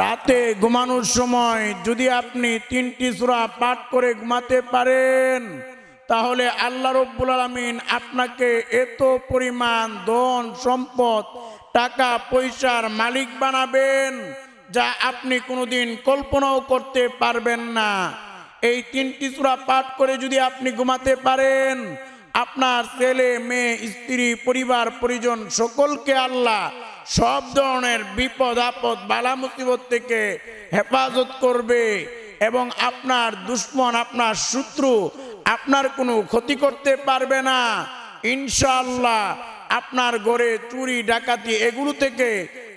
রাতে ঘুমানোর সময় যদি আপনি তিনটি সূরা পাঠ করে ঘুমাতে পারেন, তাহলে আল্লাহ রব্বুল আলমিন আপনাকে এত পরিমাণ ধন, সম্পদ, টাকা, পয়সার মালিক বানাবেন যা আপনি কোনোদিন কল্পনাও করতে পারবেন না। এই তিনটি সূরা পাঠ করে যদি আপনি ঘুমাতে পারেন, আপনার ছেলে, মেয়ে, স্ত্রী, পরিবার, পরিজন সকলকে আল্লাহ সব ধরনের বিপদ, আপদ, বালা মুসিবত থেকে হেফাজত করবে এবং আপনার দুশ্মন, আপনার শত্রু আপনার কোনো ক্ষতি করতে পারবে না। ইনশাআল্লাহ আপনার ঘরে চুরি, ডাকাতি এগুলো থেকে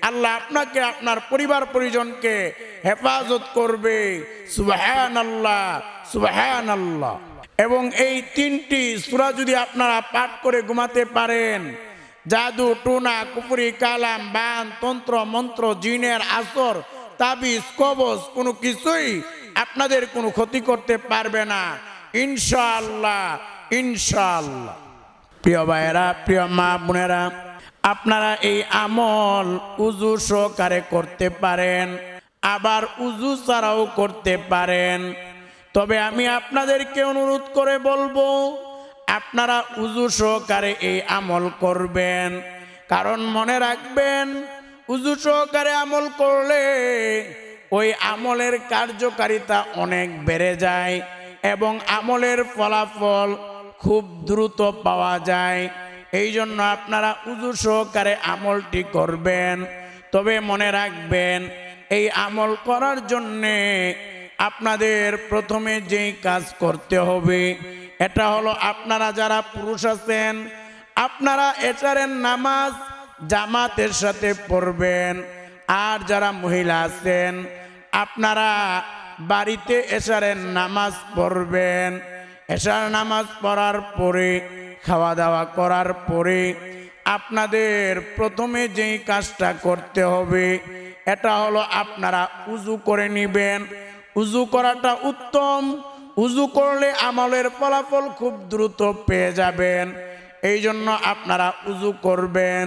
আল্লাহ আপনাকে, আপনার পরিবার পরিজনকে হেফাজত করবে। সুবাহান আল্লাহ সুবাহান আল্লাহ এবং এই তিনটি সূরা যদি আপনারা পাঠ করে ঘুমাতে পারেন জাদু, টুনা, কুপুরি, কালাম, বান, তন্ত্র, মন্ত্র, জিনের আসর, তাবিজ, কবজ, কোনো কিছুই আপনাদের কোনো ক্ষতি করতে পারবে না। ইনশাআল্লাহ ইনশাআল্লাহ। প্রিয় ভাইয়েরা, প্রিয় মা বোনেরা, আপনারা এই আমল উজু সহকারে করতে পারেন, আবার উজু ছাড়াও করতে পারেন। তবে আমি আপনাদেরকে অনুরোধ করে বলব আপনারা উজু সহকারে এই আমল করবেন। কারণ মনে রাখবেন, উজু সহকারে আমল করলে ওই আমলের কার্যকারিতা অনেক বেড়ে যায় এবং আমলের ফলাফল খুব দ্রুত পাওয়া যায়। এই জন্য আপনারা উজু সহকারে আমলটি করবেন। তবে মনে রাখবেন, এই আমল করার জন্যে আপনাদের প্রথমে যেই কাজ করতে হবে এটা হলো আপনারা যারা পুরুষ আছেন, আপনারা এটারের নামাজ জামাতের সাথে পড়বেন। আর যারা মহিলা আছেন, আপনারা বাড়িতে এশারের নামাজ পড়বেন। এশার নামাজ পড়ার পরে খাওয়া দাওয়া করার পরে আপনাদের প্রথমে যেই কাজটা করতে হবে, এটা হলো আপনারা উজু করে নেবেন। উজু করাটা উত্তম উজু করলে আমলের ফলাফল খুব দ্রুত পেয়ে যাবেন। এই জন্য আপনারা উজু করবেন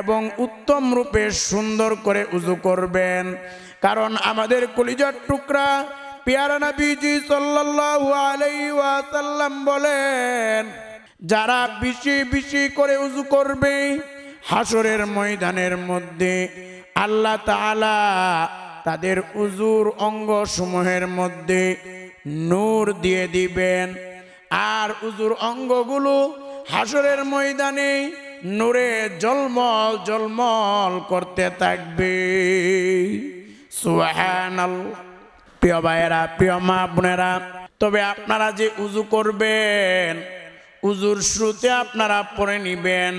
এবং উত্তম রূপে সুন্দর করে উজু করবেন। কারণ আমাদের কলিজার টুকরা পিয়ারা নবীজি ওয়াসাল্লাম বলেন, যারা বেশি বেশি করে উজু করবে হাসরের ময়দানের মধ্যে, আল্লাহ তাআলা তাদের উজুর অঙ্গ সমূহের মধ্যে নূর দিয়ে দিবেন। আর উজুর অঙ্গগুলো হাসরের ময়দানে নূরে জলমল জলমল করতে থাকবে। প্রিয় ভাইয়েরা, প্রিয় মা বোনেরা, তবে আপনারা যে উজু করবেন, উজুর শুরুতে আপনারা পড়ে নিবেন,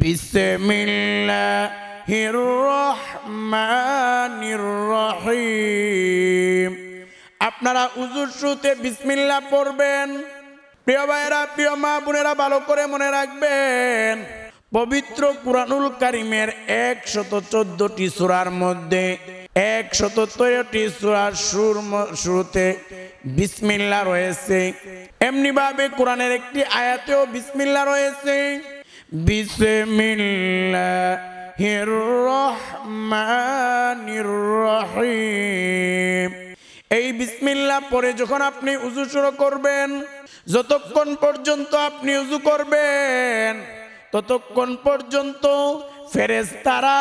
বিসমিল্লাহির রহমানির রহিম। আপনারা উজুর শুরুতে বিসমিল্লাহ পড়বেন। প্রিয় ভাইয়েরা, প্রিয় মা বোনেরা, ভালো করে মনে রাখবেন, পবিত্র কুরআনুল কারিমের একশত চোদ্দটি সূরার মধ্যে একশত তেরোটি সূরার সুর শুরুতে বিসমিল্লাহ রয়েছে। এমনি ভাবে কোরআনের একটি আয়াতেও বিসমিল্লাহ রয়েছে। বিসমিল্লাহির রহমানির রহিম। এই বিসমিল্লাহ পরে যখন আপনি উজু শুরু করবেন, যতক্ষণ পর্যন্ত আপনি উজু করবেন, ততক্ষণ পর্যন্ত ফেরেশতারা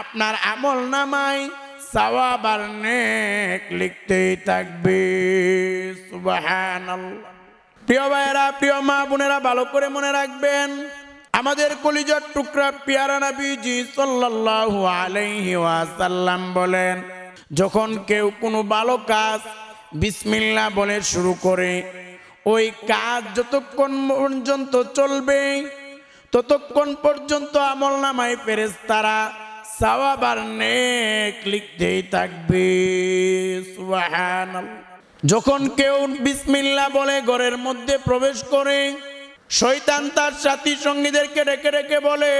আপনার আমল নামায় সওয়াব আর নেক লিখতেই থাকবে। প্রিয় প্রিয় মা ভালো করে মনে রাখবেন, আমাদের কলিজার টুকরা পিয়ারা বলেন যখন কেউ কোনো ভালো কাজ বিসমিল্লাহ বলে শুরু করে, ওই কাজ যতক্ষণ পর্যন্ত চলবে, ততক্ষণ পর্যন্ত আমল নামায় ফেরেশতারা সওয়াব আর নেক লিখতেই থাকবে। যখন কেউ বিসমিল্লাহ বলে ঘরের মধ্যে প্রবেশ করে শৈতান তার সাথী সঙ্গীদেরকে ডেকে ডেকে বলে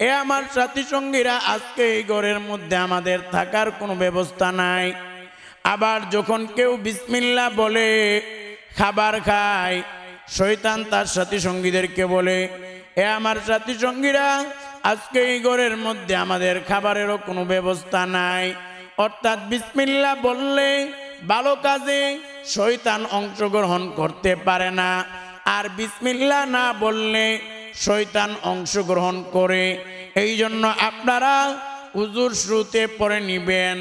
এ আমার সাথী সঙ্গীরা আজকে এই ঘরের মধ্যে আমাদের থাকার কোনো ব্যবস্থা নাই। আবার যখন কেউ বিসমিল্লাহ বলে, খাবার খায় শৈতান তার সাথী সঙ্গীদেরকে বলে, এ আমার সাথী সঙ্গীরা আজকে এই ঘরের মধ্যে আমাদের খাবারেরও কোনো ব্যবস্থা নাই। অর্থাৎ বিসমিল্লা বললে ভালো কাজে শৈতান অংশগ্রহণ করতে পারে না। আর বিসমিল্লা না বললে শয়তান অংশগ্রহণ করে। এই জন্য আপনারা উজুর শ্রুতে পরে নিবেন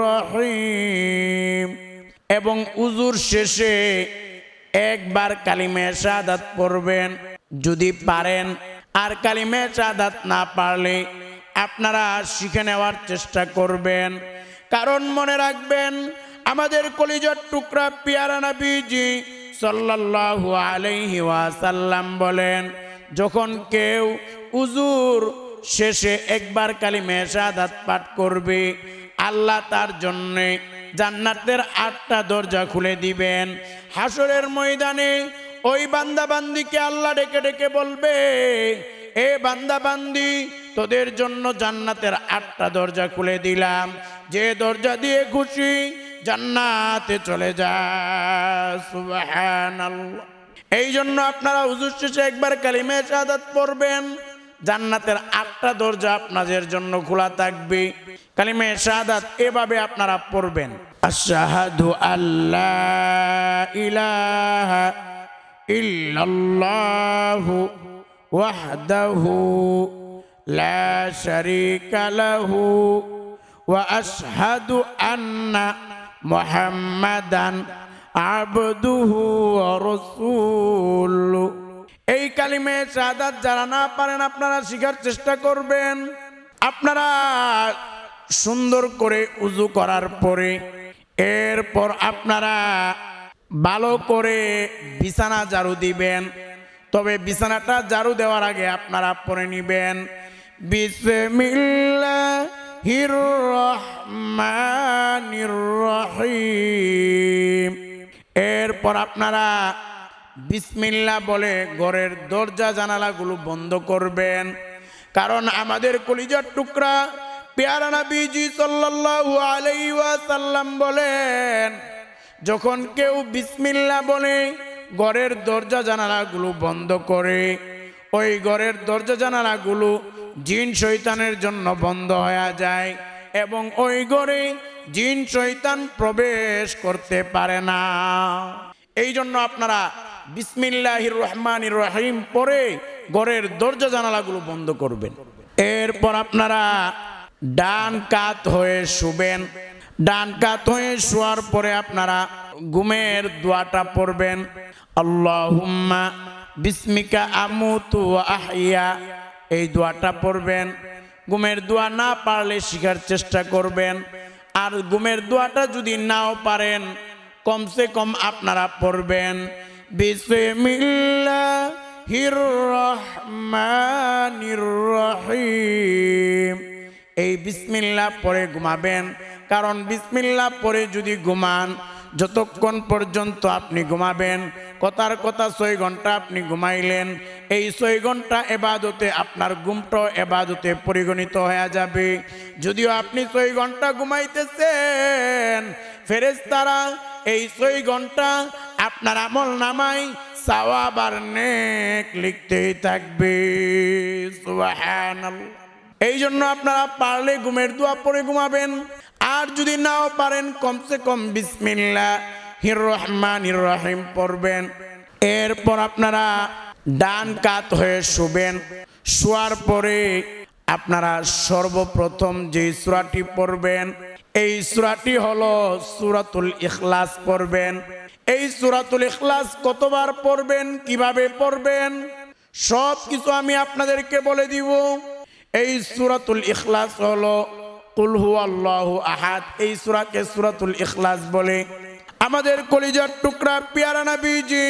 রহিম। এবং উজুর শেষে একবার কালিমে শাহাদাত পড়বেন, যদি পারেন। আর কালিমে শাহাদাত না পারলে আপনারা শিখে নেওয়ার চেষ্টা করবেন। কারণ মনে রাখবেন আমাদের কলিজার টুকরা পিয়ারা নবীজি সাল্লাল্লাহু আলাইহি ওয়াসাল্লাম বলেন, যখন কেউ উজুর শেষে একবার কালিমে শাহাদাত পাঠ করবে, আল্লাহ তার জন্যে জান্নাতের আটটা দরজা খুলে দিবেন। হাসরের ময়দানে ওই বান্দাবান্দিকে আল্লাহ ডেকে ডেকে বলবে, এ বান্দাবান্দি, তোদের জন্য জান্নাতের আটটা দরজা খুলে দিলাম। যে দরজা দিয়ে খুশি জান্নাতে চলে যা, সুবহানাল্লাহ। এই জন্য আপনারা হুজুর শেষে একবার কালিমে শাহাদাত পড়বেন। জান্নাতের আটটা দরজা আপনাদের জন্য খোলা থাকবে। কালিমে শাহাদাত এভাবে আপনারা পড়বেন। আশহাদু আল্লাহ ইলাহা ইল্লাল্লাহু ওয়াহদাহু লা শারীকা লাহু ওয়া আশহাদু আন্না মুহাম্মাদান আবদুহু রসুল। এই কালিমে শাহাদাত যারা না পারেন, আপনারা শিখার চেষ্টা করবেন। আপনারা সুন্দর করে উজু করার পরে, এরপর আপনারা ভালো করে বিছানা ঝাড়ু দিবেন। তবে বিছানাটা ঝাড়ু দেওয়ার আগে আপনারা পরে নিবেন। রহমানির এরপর আপনারা বিসমিল্লা বলে ঘরের দরজা জানালাগুলো বন্ধ করবেন। কারণ আমাদের কলিজার টুকরা পেয়ারা নবীজি সাল্লাল্লাহু আলাইহি ওয়াসাল্লাম বলেন, যখন কেউ বিসমিল্লা বলে ঘরের দরজা জানালাগুলো বন্ধ করে, ওই ঘরের দরজা জানালাগুলো জিন শৈতানের জন্য বন্ধ হয়ে যায় এবং ওই ঘরে জিন শৈতান প্রবেশ করতে পারে না। এই জন্য আপনারা বিসমিল্লাহির রহমানির রহিম পরে ঘরের দরজা জানালাগুলো বন্ধ করবেন। এরপর আপনারা ডান কাত হয়ে শুবেন। ডান কাত হয়ে শোয়ার পরে আপনারা ঘুমের দোয়াটা পড়বেন। আল্লাহুম্মা বিস্মিকা আমুতু ওয়া আহইয়া। এই দোয়াটা পড়বেন। ঘুমের দোয়া না পারলে শিখার চেষ্টা করবেন। আর ঘুমের দোয়াটা যদি নাও পারেন, কমসে কম আপনারা পড়বেন। এই বিসমিল্লা পরে ঘুমাবেন। কারণ বিসমিল্লা পরে যদি ঘুমান, যতক্ষণ পর্যন্ত আপনি ঘুমাবেন কথার কথা ছয় ঘণ্টা আপনি ঘুমাইলেন, এই ছয় ঘণ্টা এবাদতে আপনার ঘুমটাও এবাদতে পরিগণিত হয়ে যাবে। যদিও আপনি ছয় ঘণ্টা ঘুমাইতেছেন, ফেরেশতারা, এই ছয় ঘণ্টা আপনার আমল নামাই সাওয়াবার নেক লিখতেই থাকবে। এই জন্য আপনারা পারলে ঘুমের দোয়া পরে ঘুমাবেন। আর যদি নাও পারেন, কমসে কম বিসমিল্লা হির পড়বেন। এরপর আপনারা ডান কাত হয়ে শুবেন। শোয়ার পরে আপনারা সর্বপ্রথম যে সুরাটি পড়বেন, এই সুরাটি হলো সুরাতুল ইখলাস পড়বেন। এই সুরাতুল ইখলাস কতবার পড়বেন, কীভাবে পড়বেন সব কিছু আমি আপনাদেরকে বলে দিব। এই সুরাতুল ইখলাস হলো কুলহু আল্লাহ আহাদ এই সুরাকে সুরাতুল ইখলাস বলে। আমাদের কলিজার টুকরা পিয়ারা নবীজি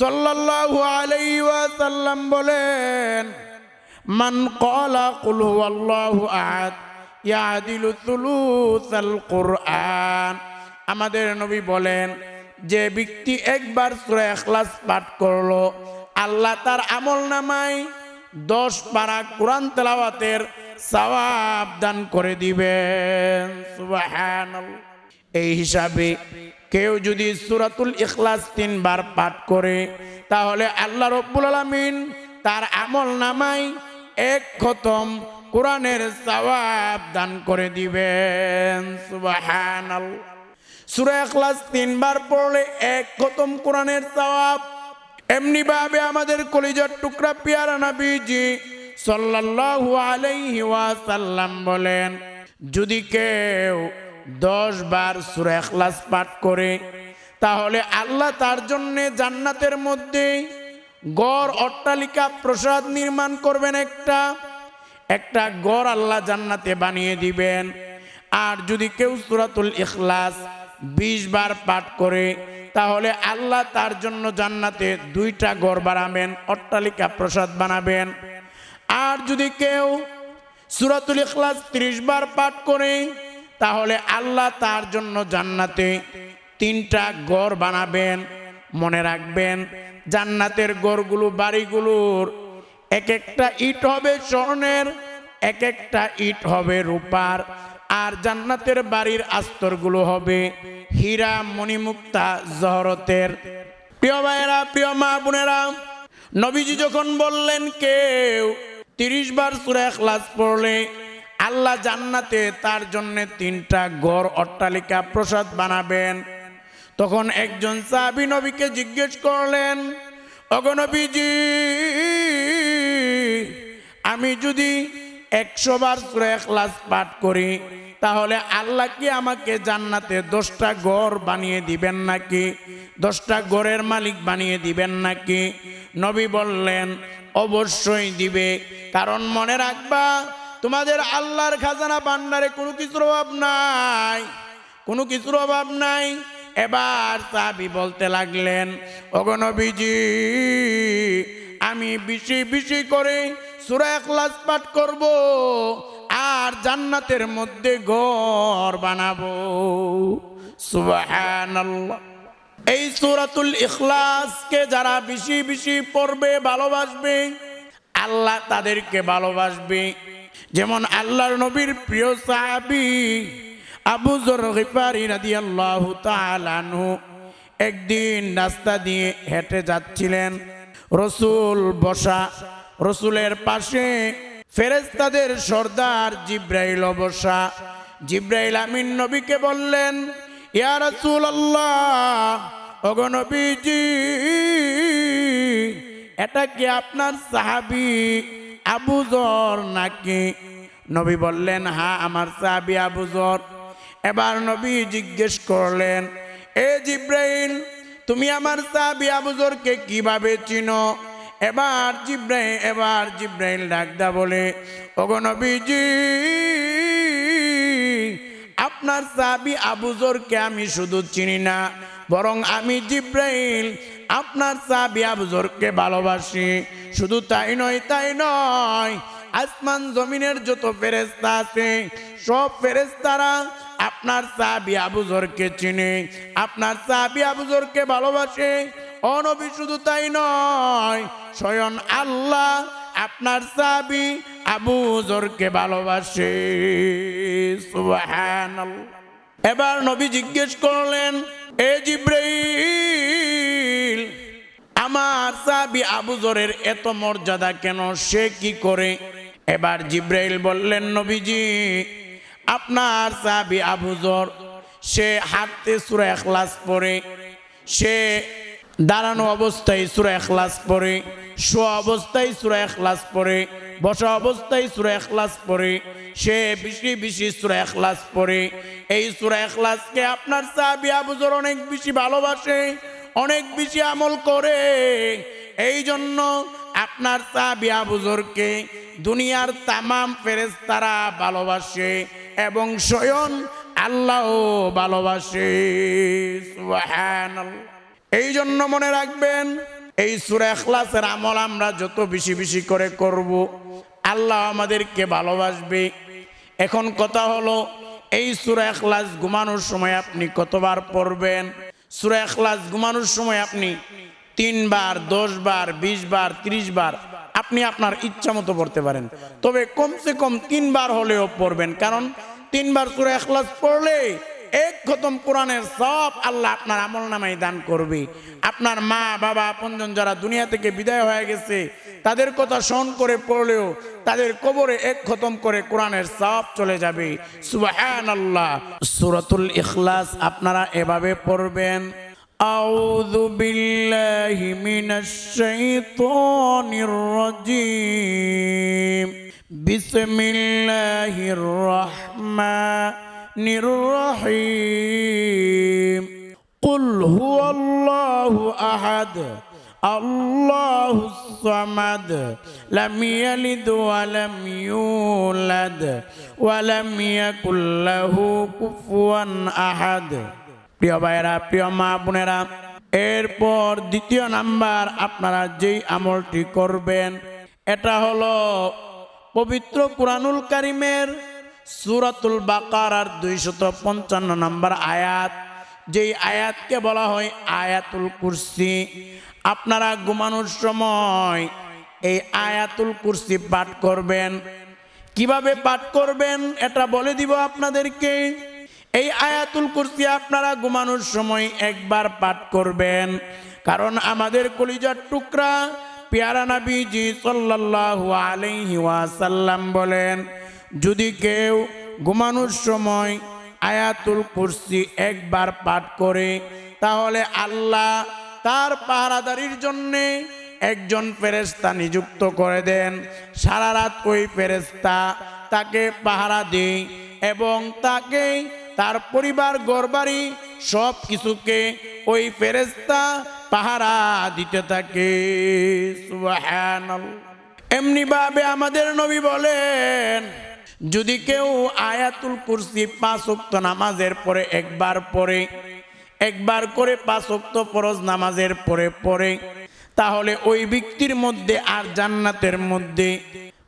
সাল্লাল্লাহু আলাইহি ওয়াসাল্লাম বলেন, মান ক্বালা কুল হুয়াল্লাহু আহাদ, ইয়াদিলু থুলুসাল কুরআন। আমাদের নবী বলেন, যে ব্যক্তি একবার সূরা ইখলাস পাঠ করল, আল্লাহ তার আমল নামায় দশ পারা কোরআন তেলাওয়াতের সওয়াব দান করে দিবেন। সুবহানাল্লাহ। এই হিসাবে কেউ যদি সূরাতুল ইখলাস তিনবার পাঠ করে, তাহলে আল্লাহ রব্বুল আলামিন তার আমল নামায় এক খতম কোরআনের সওয়াব দান করে দিবেন। সুবহানাল্লাহ সূরা ইখলাস তিনবার পড়লে এক খতম কোরআনের সওয়াব। এমনি ভাবে আমাদের কলিজার টুকরা পিয়ারা নবীজি সাল্লাল্লাহু আলাইহি ওয়াসাল্লাম বলেন, যদি কেউ দশ বার সূরা ইখলাস পাঠ করে। তাহলে আল্লাহ তার জন্য জান্নাতের মধ্যে গড় অট্টালিকা প্রসাদ নির্মাণ করবেন একটা। একটা গড় আল্লাহ জান্নাতে বানিয়ে দিবেন। আর যদি কেউ সুরাতুল ইখলাস বিশ বার পাঠ করে, তাহলে আল্লাহ তার জন্য জান্নাতে দুইটা গড় বানাবেন, অট্টালিকা প্রসাদ বানাবেন। আর যদি কেউ সুরাতুল ইখলাস ত্রিশ বার পাঠ করে তাহলে আল্লাহ তার জন্য জান্নাতে তিনটা গড় বানাবেন, মনে রাখবেন। জান্নাতের গড়গুলো বাড়িগুলোর এক একটা ইট হবে স্বর্ণের, এক একটা ইট হবে রূপার। আর জান্নাতের বাড়ির আস্তরগুলো হবে হীরা, মণিমুক্তা, জহরতের। প্রিয় ভাইয়েরা, প্রিয় মা বোনেরা, নবীজি যখন বললেন কেউ তিরিশ বার সুরা ক্লাস পড়লে আল্লাহ জান্নাতে তার জন্য তিনটা গড় অট্টালিকা, প্রসাদ বানাবেন। তখন একজন সাহাবী নবীকে জিজ্ঞেস করলেন অগনবীজি আমি যদি একশো বার ক্লাস পাঠ করি, তাহলে আল্লাহ কি আমাকে জান্নাতে দশটা গড় বানিয়ে দিবেন নাকি? দশটা গড়ের মালিক বানিয়ে দিবেন নাকি? নবী বললেন, অবশ্যই দিবে। কারণ মনে রাখবা তোমাদের আল্লাহর খাজানা ভান্ডারে কোনো কিছুর অভাব নাই। কোনো কিছুর অভাব নাই। এবার সাবি বলতে লাগলেন অগনবীজি আমি বেশি বেশি করে সুরা ক্লাস পাঠ করব আর জান্নাতের মধ্যে ঘর বানাবো। এই সূরাতুল ইখলাসকে যারা বেশি বেশি পড়বে, ভালোবাসবে, আল্লাহ তাদেরকে ভালোবাসবে। যেমন আল্লাহর নবীর প্রিয় সাহাবি আবু জর গিফারি রাদিয়াল্লাহু তাআলা আনহু একদিন রাস্তা দিয়ে হেঁটে যাচ্ছিলেন। রসুল বসা, রসুলের পাশে ফেরেস্তাদের সর্দার জিব্রাইল বসা। জিব্রাইল আমিন নবীকে বললেন, ইয়া রাসূল আল্লাহ অগনবীজি এটা কি আপনার সাহাবি? আবু জর নাকি? নবী বললেন, হা, আমার সাহাবি আবু জর। এবার নবী জিজ্ঞেস করলেন, এ জিব্রাইল, তুমি আমার সাহাবি আবুজরকে কীভাবে চিনো? এবার জিব্রাইল এবার জিব্রাইল ডাকদা বলে, ওগো নবীজি, আপনার সাহাবি আবুজরকে আমি শুধু চিনি না, বরং আমি জিব্রাইল আপনার সাহাবি আবুজরকে ভালোবাসি। শুধু তাই নয় তাই নয়, আসমান জমিনের যত ফেরেস্তা আছে, সব ফেরেস্তারা আপনার সাহাবি আবুজরকে চিনে। আপনার সাহাবি আবুজরকে ভালোবাসে। অনবী শুধু তাই নয়, স্বয়ং আল্লাহ আপনার সাহাবি আবুজরকে ভালোবাসে। এবার নবী জিজ্ঞেস করলেন এ জিব্রাইল, আমার সাহাবি আবুজরের এত মর্যাদা কেন? সে কি করে? এবার জিব্রাইল বললেন, নবীজি, আপনার সাহাবি আবুজর সে হাতে সুরা এখলাস পরে সে দাঁড়ানো অবস্থায় সুরা এখলাস পরে শোয়া অবস্থায় সুরা এখলাস পরে বসা অবস্থায় সুরা এখলাস পরে সে বেশি বেশি সুরা এখলাস পরে এই সুরা এখলাসকে আপনার সাহাবি আবুজর অনেক বেশি ভালোবাসে, অনেক বেশি আমল করে। এই জন্য আপনার সাহাবি আবুজরকে দুনিয়ার তামাম ফেরেস্তারা ভালোবাসে এবং স্বয়ং আল্লাহ ভালোবাসে। সুবহানাল্লাহ। এই জন্য মনে রাখবেন, এই সুরা এখলাসের আমল আমরা যত বেশি বেশি করে করব, আল্লাহ আমাদেরকে ভালোবাসবে। এখন কথা হলো, এই সুরা এখলাস ঘুমানোর সময় আপনি কতবার পড়বেন? সুরা এখলাস ঘুমানোর সময় আপনি তিনবার দশ বার বিশ বার ত্রিশ বার আপনি আপনার ইচ্ছা মতো পড়তে পারেন। তবে কমসে কম তিনবার হলেও পড়বেন, কারণ তিনবার সুরা এখলাস পড়লে এক খতম কোরআনের সব আল্লাহ আপনার আমল নামাই দান করবে আপনার মা বাবা আপনজন যারা দুনিয়া থেকে বিদায় হয়ে গেছে তাদের কথা স্মরণ করে পড়লেও তাদের কবরে এক খতম করে কোরআনের সব চলে যাবে সুবাহান আল্লাহ সুরাতুল ইখলাস আপনারা এভাবে পড়বেন أعوذ بالله من الشيطان الرجيم بسم الله الرحمن الرحيم قل هو الله أحد الله الصمد لم يلد ولم يولد ولم يكن له كفوا أحد প্রিয় ভাইয়েরা প্রিয় মা বোনেরা এরপর দ্বিতীয় নাম্বার আপনারা যেই আমলটি করবেন এটা হলো পবিত্র কুরআনুল কারিমের সুরাতুল বাকার আর দুইশত পঞ্চান্ন নম্বর আয়াত। যেই আয়াতকে বলা হয় আয়াতুল কুরসি। আপনারা ঘুমানোর সময় এই আয়াতুল কুরসি পাঠ করবেন। কীভাবে পাঠ করবেন এটা বলে দিব আপনাদেরকে। এই আয়াতুল কুরসি আপনারা ঘুমানোর সময় একবার পাঠ করবেন। কারণ আমাদের কলিজার টুকরা পেয়ারা নবীজি সাল্লাল্লাহু আলাইহি ওয়াসাল্লাম বলেন যদি কেউ ঘুমানোর সময় আয়াতুল কুরসি একবার পাঠ করে, তাহলে আল্লাহ তার পাহারাদারির জন্যে একজন ফেরেস্তা নিযুক্ত করে দেন সারা রাত ওই ফেরেস্তা তাকে পাহারা দেয় এবং তাকে তার পরিবার গড়বাড়ি সব কিছুকে ওই ফেরেস্তা পাহারা দিতে থাকে। এমনিভাবে আমাদের নবী বলেন যদি কেউ আয়াতুল কুরসি পাঁচ উক্ত নামাজের পরে একবার পরে একবার করে পাঁচ উক্ত ফরজ নামাজের পরে পরে তাহলে ওই ব্যক্তির মধ্যে আর জান্নাতের মধ্যে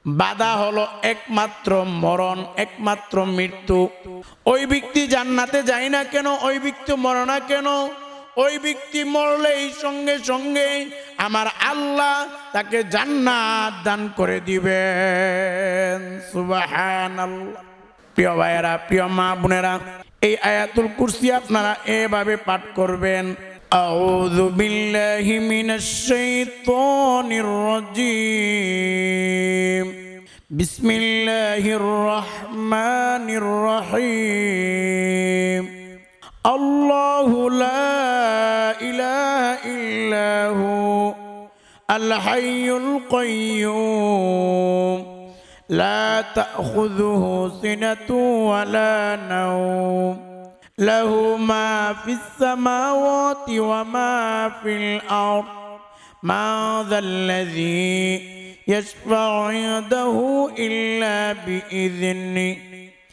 বাধা হলো একমাত্র মরণ, একমাত্র মৃত্যু। ওই ব্যক্তি জান্নাতে যায় না কেন? ওই ব্যক্তি মরণা কেন? ওই ব্যক্তি মরলেই সঙ্গে সঙ্গে আমার আল্লাহ তাকে জান্নাত দান করে দিবেন সুবহানাল্লাহ প্রিয় ভাইয়েরা প্রিয় মা বোনেরা এই আয়াতুল কুরসি আপনারা এভাবে পাঠ করবেন أعوذ بالله من الشيطان الرجيم بسم الله الرحمن الرحيم الله لا إله إلا هو الحي القيوم. لا تأخذه سنة ولا نوم. له ما في السماوات وما في الأرض. ما ذا الذي يشفع عنده إلا بإذنه.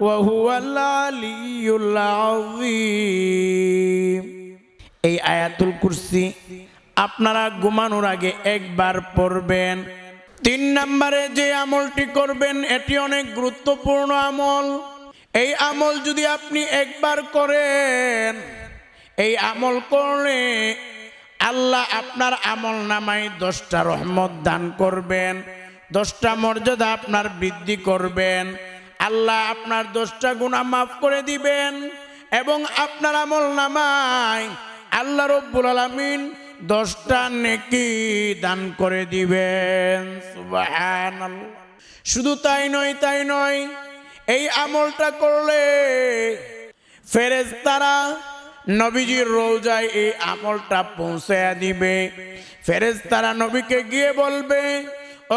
وهو العلي العظيم এই আয়াতুল কুরসি আপনারা ঘুমানোর আগে একবার পড়বেন তিন নম্বরে যে আমলটি করবেন এটি অনেক গুরুত্বপূর্ণ আমল এই আমল যদি আপনি একবার করেন এই আমল করলে আল্লাহ আপনার আমল নামাই দশটা রহমত দান করবেন দশটা মর্যাদা আপনার বৃদ্ধি করবেন আল্লাহ আপনার দশটা গুণা মাফ করে দিবেন এবং আপনার আমল নামায় আল্লাহ রব্বুল আলমিন দশটা নেকি দান করে দিবেন। শুধু তাই নয় তাই নয়, এই আমলটা করলে ফেরেজ তারা নবীজির রোজায় এই আমলটা পৌঁছায়া দিবে। ফেরেজ তারা নবীকে গিয়ে বলবে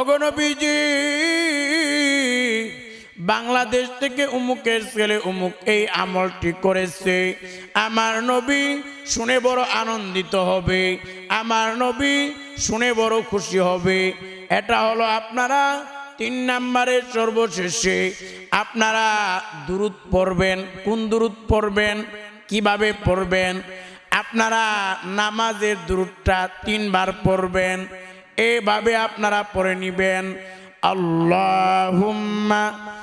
অগনবীজি বাংলাদেশ থেকে উমুকের ছেলে উমুক এই আমলটি করেছে। আমার নবী শুনে বড় আনন্দিত হবে। আমার নবী শুনে বড় খুশি হবে। এটা হলো আপনারা তিন নম্বরের সর্বশেষে। আপনারা দূরত পড়বেন। কোন দূরত পড়বেন? কীভাবে পড়বেন? আপনারা নামাজের দূরটা তিনবার পড়বেন। এভাবে আপনারা পড়ে নিবেন। আল্লাহুম্মা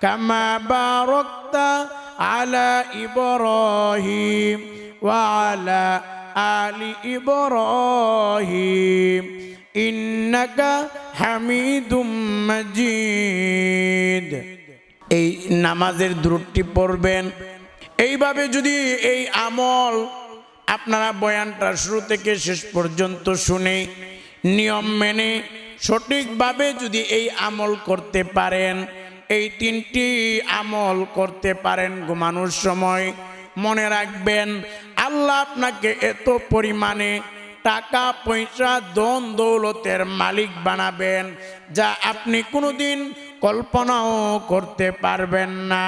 كما باركت على إبراهيم وعلى آل إبراهيم إنك حميد مجيد এই নামাজের দূরটি পড়বেন এইভাবে যদি এই আমল আপনারা বয়ানটা শুরু থেকে শেষ পর্যন্ত শুনে নিয়ম মেনে সঠিকভাবে যদি এই আমল করতে পারেন এই তিনটি আমল করতে পারেন ঘুমানোর সময়। মনে রাখবেন, আল্লাহ আপনাকে এত পরিমাণে টাকা, পয়সা দন দৌলতের মালিক বানাবেন যা আপনি কোনোদিন কল্পনাও করতে পারবেন না।